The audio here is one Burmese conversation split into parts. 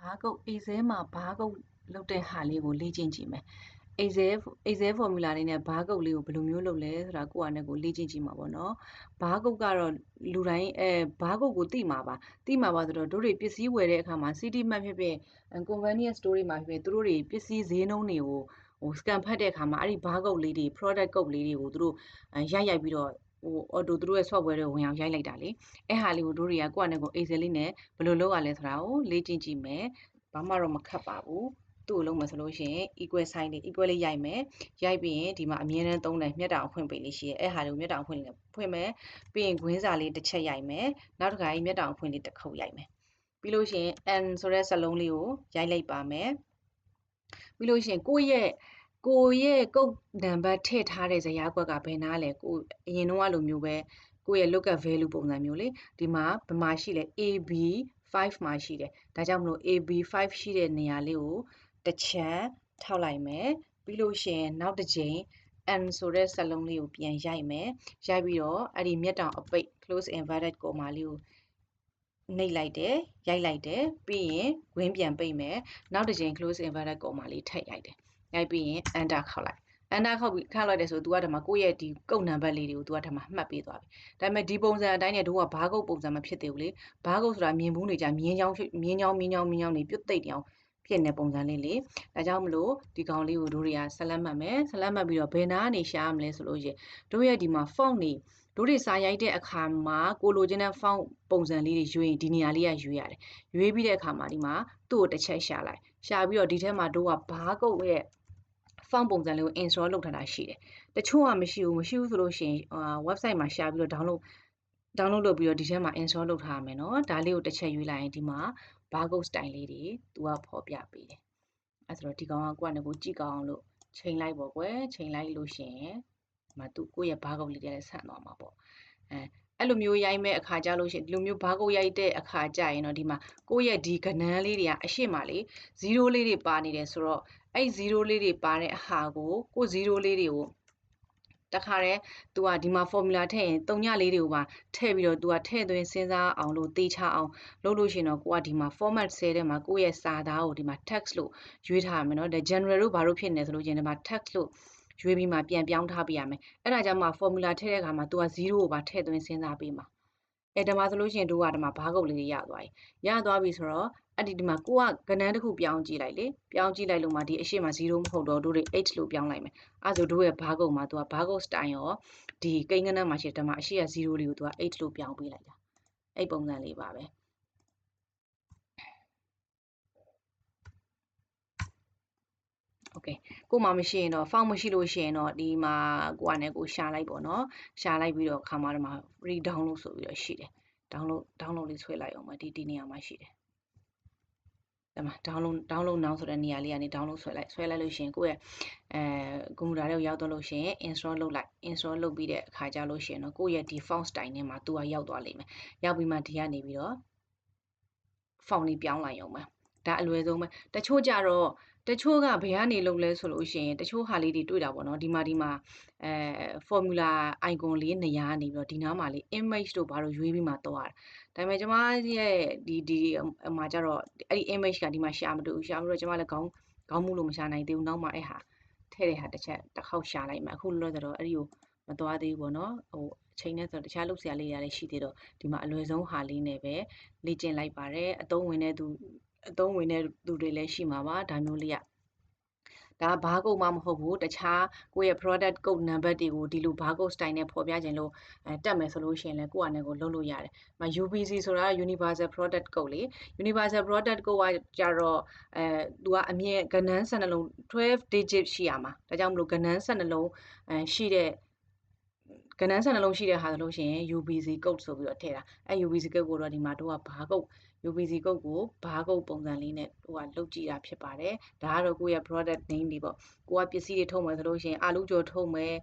ဘားကုတ် Excel မှာဘားကုတ်လုပ်တဲ့ဟာလေးကိုလေ့ကျင့်ကြည့်မယ် Excel Excel formula လေးနဲ့ဘားကုတ်လေးကိုဘယ်လိုမျိုးလုပ်လဲဆိုတာကိုယ့်အနေကိုလေ့ကျင့်ကြည့်မှာပေါ့နော်ဘားကုတ်ကတော့လူတိုင်းအဲဘားကုတ်ကိုသိမှာပါသိမှာပါဆိုတော့တို့တွေပစ္စည်းဝယ်တဲ့အခါမှာ city map ဖြစ်ဖြစ် convenience store တွေမှာဖြစ်ဖြစ်တို့တွေပစ္စည်းဈေးနှုန်းတွေကိုဟို scan ဖတ်တဲ့အခါမှာအဲ့ဒီဘားကုတ်လေးတွေ product ကုတ်လေးတွေကိုတို့ရိုက်ရိုက်ပြီးတော့ ဟို auto သူတို့ရဲ့ software တွေဝင်အောင်ရိုက်လိုက်တာလေအဲ့ဟာလေးကိုတို့တွေကကိုယ့်အနေကို Excel လေးနဲ့ဘယ်လိုလုပ်ရလဲဆိုတာကိုလေ့ကျင့်ကြည့်မယ်ဘာမှတော့မခတ်ပါဘူးသူ့ကိုလုံးမယ်ဆိုလို့ရှိရင် equal sign လေး equal လေးရိုက်မယ်ရိုက်ပြီးရင်ဒီမှာအမြဲတမ်းသုံးတဲ့မျက်တောင်ဖွင့်ပေးလေးရှိရဲအဲ့ဟာလေးကိုမျက်တောင်ဖွင့်လေးဖွင့်မယ်ပြီးရင်ဂွင်းစာလေးတစ်ချက်ရိုက်မယ်နောက်တစ်ခါကြီးမျက်တောင်ဖွင့်လေးတစ်ခုပ်ရိုက်မယ်ပြီးလို့ရှိရင် n ဆိုတဲ့စလုံးလေးကိုရိုက်လိုက်ပါမယ်ပြီးလို့ရှိရင်ကိုယ့်ရဲ့ ကိုရဲ့ကုတ်နံပါတ်ထည့်ထားတဲ့ဇယားကွက်ကဘယ်နာလဲကိုအရင်တော့လိုမျိုးပဲကိုရဲ့ lookup value ပုံစံမျိုးလေဒီမှာဘယ်မှာရှိလဲ AB 5မှာရှိတယ်ဒါကြောင့်မလို့ AB5 ရှိတဲ့နေရာလေးကိုတစ်ချမ်းထောက်လိုက်မယ်ပြီးလို့ရှိရင်နောက်တစ်ချိန် n ဆိုတဲ့စက်လုံးလေးကိုပြန်ရိုက်မယ်ရိုက်ပြီးတော့အဲ့ဒီမျက်တောင်အပိတ် close inverted comma လေးကိုနှိပ်လိုက်တယ်ရိုက်လိုက်တယ်ပြီးရင်ဝင်းပြန်ပိတ်မယ်နောက်တစ်ချိန် close inverted comma လေးထည့်ရိုက်တယ် ရိုက်ပြီးရင် enter ခောက်လိုက်အန်တာခောက်ပြီးခန့်လိုက်တယ်ဆို तू ကဓမ္မကိုယ့်ရဲ့ဒီကုတ်နံပါတ်လေးတွေကို तू ကဓမ္မမှတ်ပေးသွားပြီဒါပေမဲ့ဒီပုံစံအတိုင်းနဲ့တို့ကဘားကုတ်ပုံစံမဖြစ်သေးဘူးလေဘားကုတ်ဆိုတာမြင်ဘူးနေကြမြင်းချောင်းမြင်းချောင်းမြင်းချောင်းမြင်းချောင်းနေပြုတ်သိပ်တောင်ဖြစ်နေပုံစံလေးလေဒါကြောင့်မလို့ဒီကောင်လေးကိုတို့တွေကဆက်လက်မှတ်မယ်ဆက်လက်မှတ်ပြီးတော့ဘယ်နာကနေရှာရမလဲဆိုလို့ရှိရင်တို့ရဲ့ဒီမှာ font နေတို့တွေစာရိုက်တဲ့အခါမှာကိုလိုချင်တဲ့ font ပုံစံလေးတွေရွေးရင်ဒီနေရာလေးကရွေးရတယ်ရွေးပြီးတဲ့အခါမှာဒီမှာသူ့ကိုတစ်ချက်ရှာလိုက်ရှာပြီးတော့ဒီထဲမှာတို့ကဘားကုတ်ရဲ့ form ပုံစံလေးကို install လုပ်ထားတာရှိတယ်။တချို့ကမရှိဘူးမရှိဘူးဆိုလို့ရှိရင် website မှာရှာပြီးတော့ download download လုပ်ပြီးတော့ဒီထဲမှာ install လုပ်ထားရမယ်နော်။ဒါလေးကိုတစ်ချက်ယူလိုက်ရင်ဒီမှာ barcode style လေးတွေသူကဖော်ပြပေးတယ်။အဲဆိုတော့ဒီကောင်ကကိုယ့်အနေကိုကြည့်ကောင်းလို့ချိန်လိုက်ပေါ့ကွယ်ချိန်လိုက်လို့ရှိရင်ဒီမှာသူကိုယ့်ရဲ့ barcode လေးတွေလည်းဆန့်သွားမှာပေါ့။အဲအဲ့လိုမျိုးရိုက်မဲ့အခါကြလို့ရှိရင်ဒီလိုမျိုးဘာကုတ်ရိုက်တဲ့အခါကြရင်တော့ဒီမှာကိုယ့်ရဲ့ဒီကဏန်းလေးတွေကအရှိမလေး0လေးတွေပါနေတယ်ဆိုတော့ အဲ့0လေးတွေပါတဲ့အဟာကိုကို0လေးတွေကိုတခါတည်း तू ကဒီမှာ formula ထည့်ရင်တုံညလေးတွေကိုပါထည့်ပြီးတော့ तू ကထည့်သွင်းစဉ်းစားအောင်လို့တေးချအောင်လုပ်လို့ရှိရင်တော့ကိုကဒီမှာ format cell ထဲမှာကိုယ့်ရဲ့စာသားကိုဒီမှာ text လို့ရွေးထားရမယ်နော်ဒါ general လို့ဘာလို့ဖြစ်နေဆိုလို့ရှိရင်ဒီမှာ text လို့ရွေးပြီးမှပြန်ပြောင်းထားပေးရမယ်အဲ့ဒါကြောင့်မှ formula ထည့်တဲ့အခါမှာ तू က0ကိုပါထည့်သွင်းစဉ်းစားပေးမှာ အဲဓမ္မဆိုလို့ရှိရင်တို့ကဓမ္မဘားကုတ်လေးတွေရသွားပြီရသွားပြီဆိုတော့အဲ့ဒီဒီမှာကိုကကဏ္ဍတစ်ခုပြောင်းကြည့်လိုက်လေပြောင်းကြည့်လိုက်လို့မှဒီအရှိမ0မဟုတ်တော့တို့တွေ h လို့ပြောင်းလိုက်မယ်အဲဆိုတို့ရဲ့ဘားကုတ်မှာသူကဘားကုတ် style ရောဒီကိန်းကဏ္ဍမှာရှိတဲ့ဓမ္မအရှိရ0လေးကိုသူက h လို့ပြောင်းပေးလိုက်တာအဲ့ပုံစံလေးပါပဲ ကဲကိုမှမရှိရင်တော့ font မရှိလို့ရှိရင်တော့ဒီမှာကိုကနဲ့ကိုရှာလိုက်ပေါ့နော်ရှာလိုက်ပြီးတော့ခါမှတော့ free download ဆိုပြီးတော့ရှိတယ် download download လေးဆွဲလိုက်အောင်ပါဒီဒီနေရာမှာရှိတယ်ဒါမှ download download now ဆိုတဲ့နေရာလေးကနေ download ဆွဲလိုက်ဆွဲလိုက်လို့ရှိရင်ကိုယ့်ရဲ့အဲကွန်ပျူတာထဲကိုရောက်တော့လို့ရှိရင် install လုပ်လိုက် install လုပ်ပြီးတဲ့အခါကျလို့ရှိရင်တော့ကိုယ့်ရဲ့ default style နဲ့မှာသူကရောက်သွားလိမ့်မယ်ရောက်ပြီးမှဒီကနေပြီးတော့ font လေးပြောင်းလိုက်အောင်ပါ ဒါအလွယ်ဆုံးပဲတချို့ကြတော့တချို့ကဘယ်ကနေလုပ်လဲဆိုလို့ရှိရင်တချို့ဟာလေးတွေတွေ့တာပေါ့နော်ဒီမှာဒီမှာအဲ formula icon လေးနေရာကနေပြီးတော့ဒီနားမှာလေး image တို့ဘာလို့ရွေးပြီးမှတော့ရတယ်ဒါပေမဲ့ကျမရဲ့ဒီဒီဟိုမှာကျတော့အဲ့ဒီ image ကဒီမှာရှာမတူရှာမလို့ကျမလည်းခေါင်းခေါင်းမှုလို့မရှာနိုင်သေးဘူးနောက်မှအဲ့ဟာထည့်တဲ့ဟာတစ်ချက်တစ်ခေါက်ရှာလိုက်မှအခုလောလောဆယ်တော့အဲ့ဒီကိုမသွားသေးဘူးပေါ့နော်ဟိုအချိန်နဲ့ဆိုတခြားလုပ်စရာလေးတွေရှိသေးတော့ဒီမှာအလွယ်ဆုံးဟာလေးနဲ့ပဲလေ့ကျင့်လိုက်ပါတယ်အသုံးဝင်တဲ့သူ အသုံးဝင်တဲ့သူတွေလည်းရှိမှာပါဒါမျိုးလေးကဒါဘားကုတ်မှမဟုတ်ဘူးတခြားကိုယ့်ရဲ့ product code number တွေကိုဒီလိုဘားကုတ် style နဲ့ဖော်ပြခြင်းလို့အဲတက်မယ်ဆိုလို့ရှိရင်လည်းကိုယ့်အနေကိုလုပ်လို့ရတယ်။မ UPC ဆိုတာ Universal Product Code လေ Universal Product Code ကကြတော့အဲသူကအမြဲကဏ္ဍ12လုံး12 digit ရှိရမှာ။ဒါကြောင့်မလို့ကဏ္ဍ12လုံးအဲရှိတဲ့ ကဏ္ဍ12လုံးရှိတဲ့ဟာဆိုလို့ရှိရင် UPC code ဆိုပြီးတော့ထည့်တာ။အဲ UPC code ကိုတော့ဒီမှာတို့ကဘားကုတ် UPC ကုတ်ကိုဘားကုတ်ပုံစံလေးနဲ့ဟိုကလုတ်ကြည့်တာဖြစ်ပါတယ်ဒါကတော့ကိုယ့်ရဲ့ product name တွေပေါ့ကိုကပစ္စည်းတွေထုတ်မယ်ဆိုလို့ရှိရင်အာလူးကြော်ထုတ်မယ်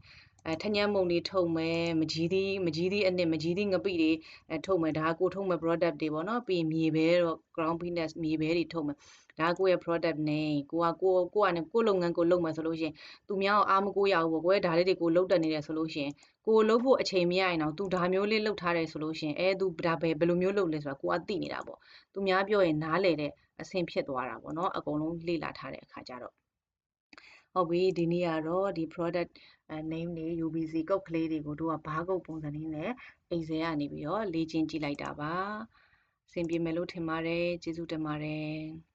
အဲထညံမုံတွေထုတ်မယ်မကြီးသီးမကြီးသီးအနှစ်မကြီးသီးငပိတွေအဲထုတ်မယ်ဒါကကိုထုတ်မယ် product တွေပေါ့နော်ပြီးရင်မြေပဲတော့ ground peanuts မြေပဲတွေထုတ်မယ်ဒါကကိုယ့်ရဲ့ product name ကိုကကိုကိုကနဲ့ကိုလုပ်ငန်းကိုလုပ်မယ်ဆိုလို့ရှိရင်သူများကိုအားမကိုရဘူးပေါ့ကွယ်ဒါလေးတွေကိုလုပ်တတ်နေတယ်ဆိုလို့ရှိရင်ကိုလုပ်ဖို့အချိန်မရရင်တော့သူဒါမျိုးလေးလုပ်ထားတယ်ဆိုလို့ရှိရင်အဲသူဒါပဲဘယ်လိုမျိုးလုပ်လဲဆိုတာကိုကသိနေတာပေါ့သူများပြောရင်နားလေတဲ့အဆင်ဖြစ်သွားတာပေါ့နော်အကုန်လုံးလေ့လာထားတဲ့အခါကျတော့ ဟုတ်ပြီဒီနေ့ကတော့ဒီ product name တွေ UBC ကုတ်ကလေးတွေကိုတို့ကဘားကုတ်ပုံစံလေးနဲ့ Excel ကနေပြီးတော့လေ့ကျင့်ကြည့်လိုက်တာပါအဆင်ပြေမယ်လို့ထင်ပါတယ်ကျေးဇူးတင်ပါတယ်